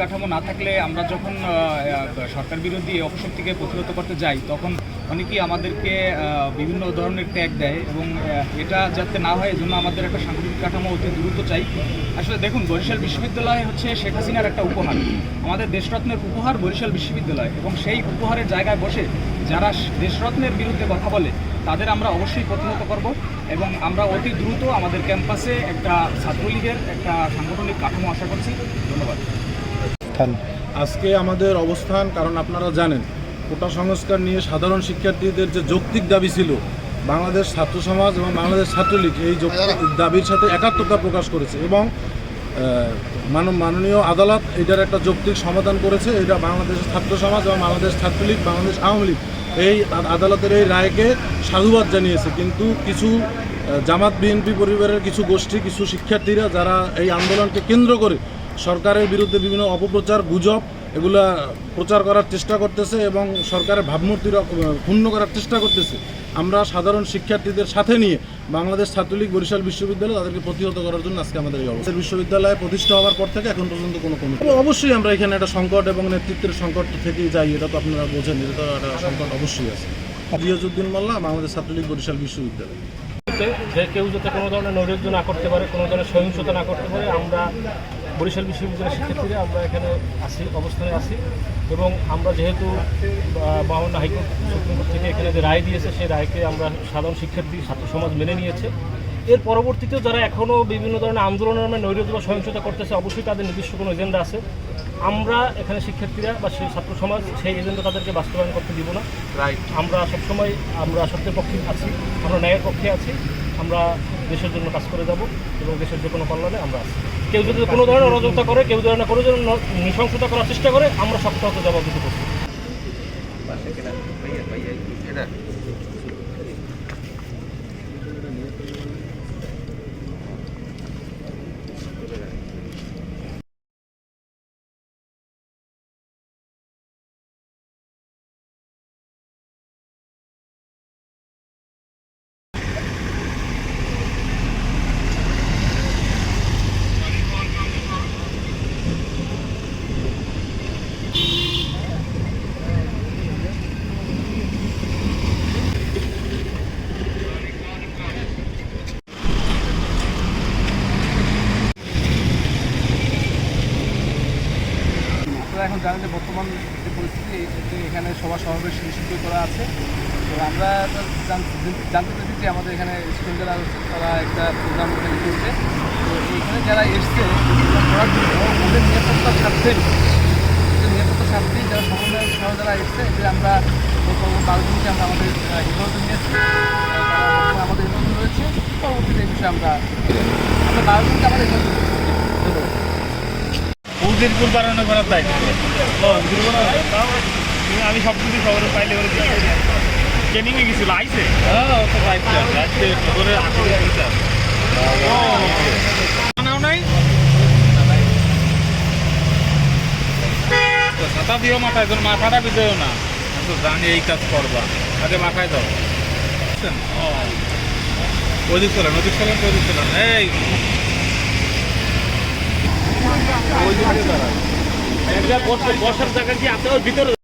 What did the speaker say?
কাঠামো না থাকলে আমরা যখন সরকার বিরোধী অপশক্তিকে প্রতিহত করতে যাই, তখন অনেকেই আমাদেরকে বিভিন্ন ধরনের ট্যাগ দেয় এবং এটা যাতে না হয়, এজন্য আমাদের একটা সাংগঠনিক কাঠামো অতি দ্রুত চাই। আসলে দেখুন, বরিশাল বিশ্ববিদ্যালয় হচ্ছে শেখ হাসিনার একটা উপহার। আমাদের দেশরত্নের উপহার বরিশাল বিশ্ববিদ্যালয় এবং সেই উপহারের জায়গায় বসে যারা দেশরত্নের বিরুদ্ধে কথা বলে তাদের আমরা অবশ্যই প্রতিহত করব এবং আমরা অতি দ্রুত আমাদের ক্যাম্পাসে একটা ছাত্রলীগের একটা সাংগঠনিক কাঠামো আশা করছি। ধন্যবাদ। আজকে আমাদের অবস্থান কারণ আপনারা জানেন কোটা সংস্কার নিয়ে সাধারণ শিক্ষার্থীদের যে যৌক্তিক দাবি ছিল বাংলাদেশ ছাত্র সমাজ এবং বাংলাদেশ ছাত্রলীগ এই যৌক্তিক দাবির সাথে একাত্মতা প্রকাশ করেছে এবং মাননীয় আদালত এটার একটা যৌক্তিক সমাধান করেছে। এটা বাংলাদেশের ছাত্র সমাজ এবং বাংলাদেশ ছাত্রলীগ বাংলাদেশ আওয়ামী লীগ এই আদালতের এই রায়কে সাধুবাদ জানিয়েছে। কিন্তু কিছু জামাত বিএনপি পরিবারের কিছু গোষ্ঠী, কিছু শিক্ষার্থীরা যারা এই আন্দোলনকে কেন্দ্র করে সরকারের বিরুদ্ধে বিভিন্ন অপপ্রচার, গুজব এগুলা প্রচার করার চেষ্টা করতেছে এবং সরকারের ভাবমূর্তি ক্ষুণ্ণ করার চেষ্টা করতেছে। আমরা সাধারণ শিক্ষার্থীদের সাথে নিয়ে বাংলাদেশ ছাত্রলীগ বরিশাল বিশ্ববিদ্যালয় তাদেরকে প্রতিহত করার জন্য আজকে আমাদের এই অবস্থা। বিশ্ববিদ্যালয়ে প্রতিষ্ঠা হওয়ার পর থেকে এখন পর্যন্ত কোনো কমিটি অবশ্যই আমরা এখানে একটা সংকট এবং নেতৃত্বের সংকট থেকেই যাই, এটা তো আপনারা বোঝেন, এটা তো একটা সংকট অবশ্যই আছে। রিয়াজউদ্দিন মোল্লা, বাংলাদেশ ছাত্রলীগ বরিশাল বিশ্ববিদ্যালয়। যে কেউ যাতে কোনো ধরনের নৈরাজ্য না করতে পারে, কোনো ধরনের সহিংসতা না করতে পারে, আমরা বরিশাল বিশ্ববিদ্যালয়ের শিক্ষার্থীরা আমরা এখানে আসি অবস্থানে আছি। এবং আমরা যেহেতু বাউন্ন হাইকোর্ট সুপ্রিম কোর্ট থেকে এখানে যে রায় দিয়েছে সেই রায়কে আমরা সাধারণ শিক্ষার্থী ছাত্র সমাজ মেনে নিয়েছে। এর পরবর্তীতেও যারা এখনও বিভিন্ন ধরনের আন্দোলনের নামে নৈরাজ্য বা সহিংসতা করতেছে অবশ্যই তাদের নির্দিষ্ট কোনো এজেন্ডা আছে। আমরা এখানে শিক্ষার্থীরা বা সেই ছাত্র সমাজ সেই এজেন্ডা তাদেরকে বাস্তবায়ন করতে দিব না। আমরা সবসময় আমরা সত্যের পক্ষে আছি আমরা ন্যায়ের পক্ষে আছি। আমরা দেশের জন্য কাজ করে যাব এবং দেশের যে কোনো কল্যাণে আমরা আছি। কেউ যদি কোনো ধরনের অরাজকতা করে, কেউ ধরনের কোনো ধরনের নৃশংসতা করার চেষ্টা করে, আমরা শক্ত জবাব দিতে পারছি জানেন যে বর্তমান যে পরিস্থিতি এখানে সভা সমাবেশ নিষিদ্ধ করা আছে। তো আমরা জানতে পেরেছি যে আমাদের এখানে স্টুডেন্ট যারা তারা একটা প্রোগ্রাম এখানে করছে তো এখানে যারা এসছে করার জন্য ওদের নিরাপত্তার স্বার্থে, ওদের নিরাপত্তার স্বার্থেই যারা সমন্বয় সহ যারা এসছে, এদের আমরা গত বারো আমরা আমাদের হেফাজতে নিয়েছি আমাদের হেফাজতে রয়েছে। পরবর্তীতে এই বিষয়ে আমরা আমরা বারো দিনকে আমাদের হেফাজতে কুল বানানো করার দায়িত্ব। আমি সব কিছু খবরে পাইলে করে ট্রেনিং এ গেছিল আইসে হ্যাঁ তো আইসে আজকে খবরে আসলে আইসে নাও নাই? তো ছাতা দিও মাথায় তোর মাথাটা বিজয়ও না। আমি তো জানি এই কাজ করবা। আগে মাথায় দাও বুঝছেন? ওদিক চলেন ওদিক চলেন ওদিক চলেন এই বসার জায়গা কি আপনার ভিতরে?